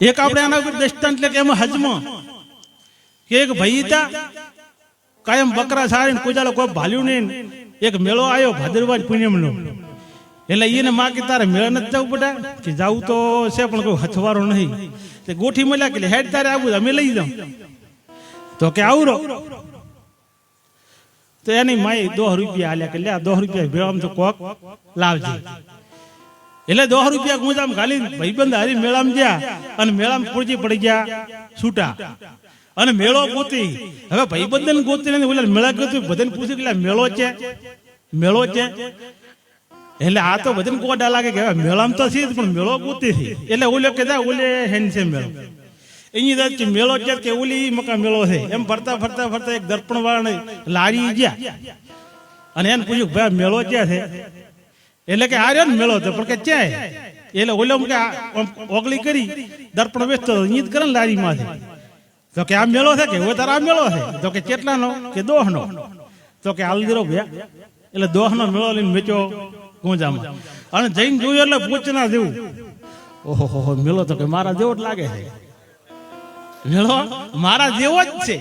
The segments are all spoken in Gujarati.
એક આપણે આના ઉપર દ્રષ્ટાંત એટલે કે એમાં હજમાં. કે એક ભાઈ હતા કાયમ બકરા સારીને દાડો કોઈ ભાલ્યું નહીં. એક મેળો આવ્યો ભાદરવા પૂનમનો. એટલે એને માં કે તારે મેળા નથી જવું પડે? કે જવું તો છે, પણ કોઈ હથવારો નહીં. તે ગોઠી મળ્યા કે હેડ તારે આવું, અમે લઈ જાઉં. તો કે આવરો. તો એની માય દોહ રૂપિયા આલ્યા કે લે દોહ રૂપિયા ભેળામ તો કોક લાવજે. એટલે દોઢ રૂપિયા ગુંજામ ખાલી ભાઈબંધ હારી મેળામાં ગયા અને મેળામાં પૂરજી પડી ગયા, છૂટા. અને મેળો ગોતી. હવે ભાઈબંધન ગોતી ને ઓલા મેળા ગોતી બધાને પૂછ્યું કે મેળો છે? મેળો છે? એટલે આ તો બધાને કોડા લાગે કે મેળામાં તો છે પણ મેળો ગોતી છે. એટલે ઓલો કે ઓલે હેન છે મેળો. એની વાત કે, મેળો છે કે, ઓલી મકા મેળો છે? એમ ફરતા ફરતા ફરતા એક દર્પણ વાળા લારી ગયા. અને એને પૂછ્યું ભાઈ મેળો ક્યાં છે? એટલે કે આ ને મેળો તો પણ કે ક્યાં છે? એટલે ઓલો કે ઓગળી કરી, દર્પણ વેચતો ઈદ કરે ને લારીમાંથી. તો કે આ મેળો છે કે? હવે તારા આ મેળો છે? તો કે કેટલાનો? કે દોહનો? તો કે હાલ ભયા. એટલે દોહનો મેળો લઈને વેચો ગુંજામાં. અને જઈને જોયું એટલે પૂછના જેવું. ઓહો મેળો તો કે મારા જેવો જ લાગે છે. મેળો મારા જેવો જ છે.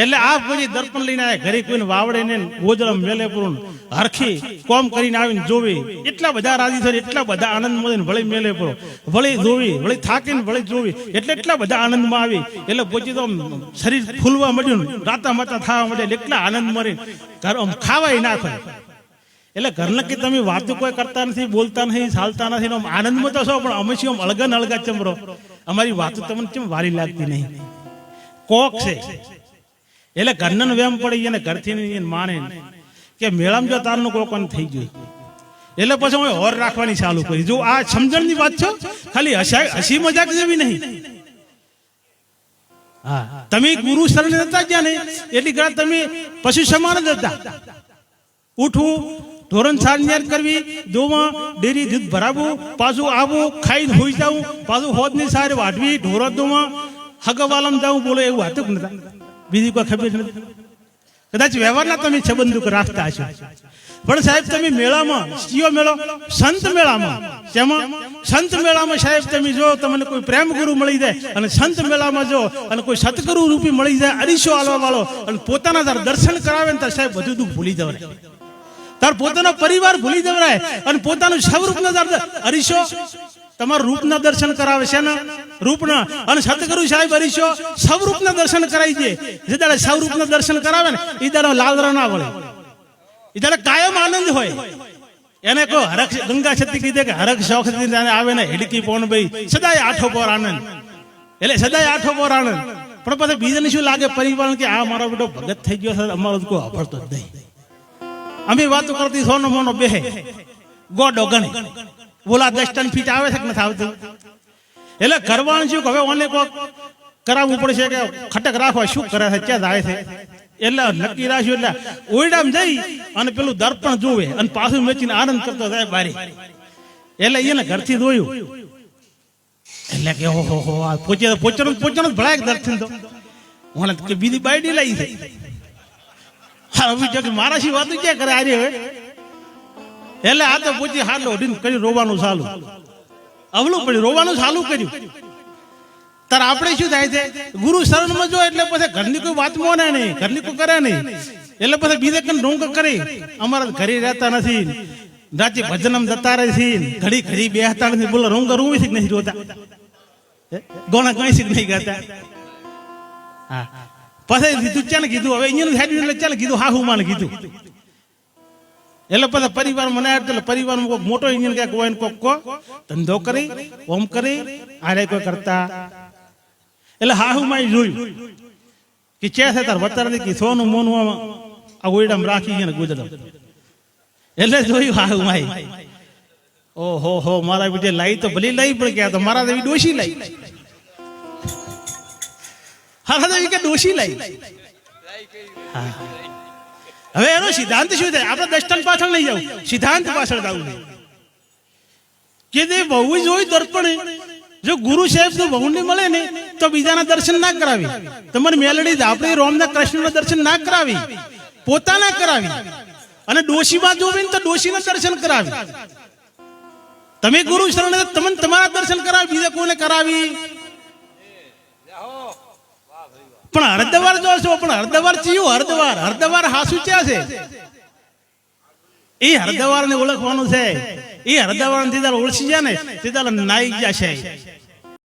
એટલે આ પછી દર્પણ લઈને આવે ઘરે કોઈને વાવડે ને ગોજરમ મેલે પૂરું હરખી કોમ કરીને આવીને જોવી. એટલા બધા રાજી થઈ એટલા બધા આનંદ મળે વળી મેલે પૂરો. વળી જોવી, વળી થાકીને વળી જોવી. એટલે એટલા બધા આનંદમાં આવી. એટલે પછી તો શરીર ફૂલવા મળ્યું ને રાતા માતા થવા મળે એટલા આનંદ મરી ઘર આમ ખાવાય ના ખાય એટલે ઘરના કે તમે વાતો કોઈ કરતા નથી, બોલતા નથી, ચાલતા નથી ને આનંદમાં તો છો, પણ અમે શું અળગન અળગા ને અળગા ચમરો. અમારી વાતો તમને કેમ વારી લાગતી નહીં? કોક છે. એટલે ઘરનો વેમ પડી અને ઘરથી માને કે મેળામાં જો તારનું કોકન થઈ ગયું. એટલે પછી હું હોર રાખવાની ચાલુ કરી. જો આ સમજણની વાત છો, ખાલી હસી મજાક જેવી નહીં. તમે ગુરુ શરણે હતા ગયા નહીં એટલી ઘણા તમે પશુ સમાન જ હતા. ઉઠવું, ધોરણ સાર કરવી દોમાં ડેરી દૂધ ભરાવું, પાછું આવું ખાઈને હોઈ જવું પાછું હોદની સાર વાઢવી ઢોરો દોમાં હગવાલમ જવું બોલો એવું હતું નતા. બીજી કોઈ ખબર નથી. કદાચ વ્યવહારના તમે સંબંધો રાખતા હશો. પણ સાહેબ, તમે મેળામાં કયો મેળો, સંત મેળામાં. તેમાં સંત મેળામાં સાહેબ, તમે જો તમને કોઈ પ્રેમ ગુરુ મળી જાય અને સંત મેળામાં જો અને કોઈ સતગુરુ રૂપી મળી જાય, અરીસો આલવા વાળો અને પોતાના તાર દર્શન કરાવે ને ત્યારે સાહેબ બધું દુઃખ ભૂલી જવાય. તાર પોતાનો પરિવાર ભૂલી જવરાય અને પોતાનું સ્વરૂપ નજર અરીસો તમારા રૂપના દર્શન કરાવે છે ને? રૂપના. અને સતગુરુ સાહેબ અરીસો સ્વરૂપના દર્શન કરાવી દે. જે દાડે સ્વરૂપના દર્શન કરાવે ને એ દાડે લાલરા ના વળે. એ દાડે કાયમ આનંદ હોય. એને કહો, હરખ ગંગા છતી કીધે કે હરખ શોખ આવે ને, હિડકી પોણ ભાઈ. સદાય આઠો પોર આનંદ. એટલે સદાય આઠો પોર આનંદ. પણ પછી બીજાને શું લાગે પરિવાર કે આ મારો બેટો ભગત થઈ ગયો અમારો કોઈ અફરતો જ નહીં. અમે વાતો કરતી સોનો મોનો બેહે. ગોડો ગણે. બોલા દસ ટન ફીટ આવે છે કે નથી આવતું? એટલે કરવાનું શું હવે ઓને કોક કરાવવું પડશે કે ખટક રાખવા શું કરે છે, ક્યાં જાય છે? એટલે નક્કી રાખ્યું, એટલે ઓઈડામ જઈ અને પેલું દર્પણ જોવે અને પાછું વેચીને આનંદ કરતો જાય બારી. એટલે એને ઘરથી જોયું. એટલે કે ઓહો, હો પોચે પોચરો પોચરો ભળાય દર્શન તો. મને કે બીજી બાયડી લઈ છે. હા મારા શી વાત ક્યાં કરે આરે હવે? એટલે આ તો પૂછી હાલો ડીન કર્યું, રોવાનું ચાલુ. અવલું પડ્યું, રોવાનું ચાલુ કર્યું. તારે આપણે શું થાય છે? ગુરુ શરણમાં જો એટલે પછી ઘરની કોઈ વાત મોને નહીં, ઘરની કોઈ કરે નહીં. એટલે પછી બીજે કઈ ડોંગ કરે. અમારા ઘરે રહેતા નથી. રાતે ભજનમ જતા રહે છે. ઘડી ઘડી બેહતા નથી. બોલો, રોંગ રૂવી શીખ નથી રોતા? ગોણા કઈ છે નહીં ગાતા. હા. પછી કીધું ચાલ કીધું. હવે અહીંયા ચાલે કીધું, હા, હું માને કીધું. એટલે પછી પરિવાર મને એટલે પરિવારમાં કોઈ મોટો ઇન્જિન ક્યાંક ને કોક કો. ધંધો કરી, ઓમ કરી આરે કોઈ કરતા. એટલે હા હું માઈ જોયું કે છે તાર વતાર કે સોનું મોનું આ ઓયડામાં રાખી છે ગુજરાત. એટલે જોયું હા હું માઈ ઓહો હો, મારા બીજે લાઈ તો ભલી લઈ પણ ક્યાં તો મારા દેવી ડોશી લઈ. હા દેવી કે ડોશી લઈ. હા. હવે એનો સિદ્ધાંત શું થાય? આપણે દર્શન પાછળ નહીં જવું સિદ્ધાંત પાછળ જવું કે તે બહુ જ હોય દર્પણ, જો ગુરુ સાહેબ તો બહુ મળે ને, તો બીજાના દર્શન ના કરાવી. તમારી મેલડી આપણે રોમના કૃષ્ણના દર્શન ના કરાવી. પોતાના કરાવી. અને ડોશીમાં જોવી ને તો ડોશીના દર્શન કરાવી. તમે ગુરુ શરણે તમને તમારા દર્શન કરાવી, બીજા કોને કરાવી. પણ હરદવાર જો પણ હરદવાર ચિયું? હરદવાર હરદવાર હાસુ ચ્યા છે? એ હરદવાર ને ઓળખવાનું છે. એ હરદવારથી તાર ઓળખી જાય ને તે તાર નાઈ છે.